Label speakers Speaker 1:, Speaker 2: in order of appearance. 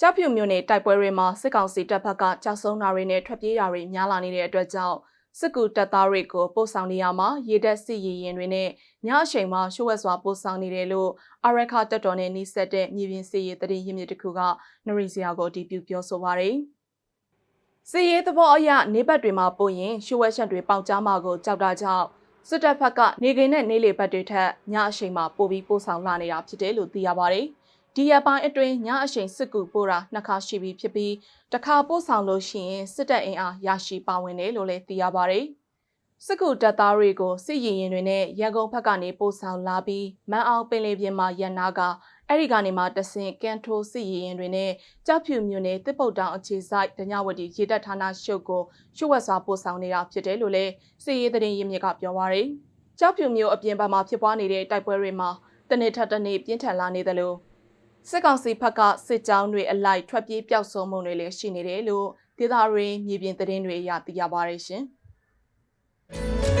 Speaker 1: ကြောက်ဖြူမြို့နယ်တိုက်ပွဲတွေမှာစစ်ကောင်စီတပ်ဖက်ကကြောက်ဆုံးတာတွေနဲ့ထွက်ပြေးတာတွေများလာနေတဲ့အတွက်ကြောင့်စစ်ကူတပ်သားတွေကိုပို့ဆောင်နေရမှာရေတပ်စစ်ရေးရင်တွေနဲ့ညအချိန်မှာရှုပ်ဝက်စွာပို့ဆောင်နေတယ်လို့အရခတပ်တော်နဲ့နှိစက်တဲ့မြေပြင်စစ်ရေးတရင်ရင်းမြစ်တစ်ခုကနရီစရာကိုအတည်ပြုပြောဆိုပါရယ်စစ်ရေးသဘောအရနေဘက်တွေမှာပို့ရင်ရှုပ်ဝက်ချက်တွေပေါင်ကြားမှာကိုကြောက်တာကြောင့်စစ်တပ်ဖက်ကနေကိန်းနဲ့နေလေဘက်တွေထက်ညအချိန်မှာပို့ပြီးပို့ဆောင်လာနေတာဖြစ်တယ်လို့သိရပါရယ် ဒီရပိုင်းအတွင်းညအချိန်စစ်ကူပို့တာနှစ်ခါရှိပြီဖြစ်ပြီးတစ်ခါပို့ဆောင်လို့ရှိရင်စစ်တပ်အင်အားရရှိပါဝင်တယ်လို့လည်းသိရပါရယ်စစ်ကူတပ်သားတွေကိုစစ်ရင်ရင်တွေနဲ့ရန်ကုန်ဘက်ကနေပို့ဆောင်လာပြီးမန်းအောင်ပင်လေပြင်မှာရန်နာကအဲ့ဒီကနေမှတဆင့်ကန်ထိုးစစ်ရင်ရင်တွေနဲ့ကြောက်ဖြူမြို့နယ်တစ်ပုတ်တောင်အခြေဆိုင်ဒညဝတီရေတပ်ဌာနရှုပ်ကိုရှုပ်ဝက်စွာပို့ဆောင်နေတာဖြစ်တယ်လို့လည်းစစ်ရေးသတင်းရင်းမြစ်ကပြောပါရယ်ကြောက်ဖြူမြို့အပြင်ဘက်မှာဖြစ်ပွားနေတဲ့တိုက်ပွဲတွေမှာတနေ့ထက်တနေ့ပြင်းထန်လာနေတယ်လို့ စစ်ကောင်စီဘက်ကစစ်ကြောင်းတွေအလိုက်ထွက်ပြေးပျောက်ဆုံးမှုတွေလည်းရှိနေတယ်လို့ဒေသရင်းမြေပြင်သတင်းတွေအရသိရပါတယ်ရှင်။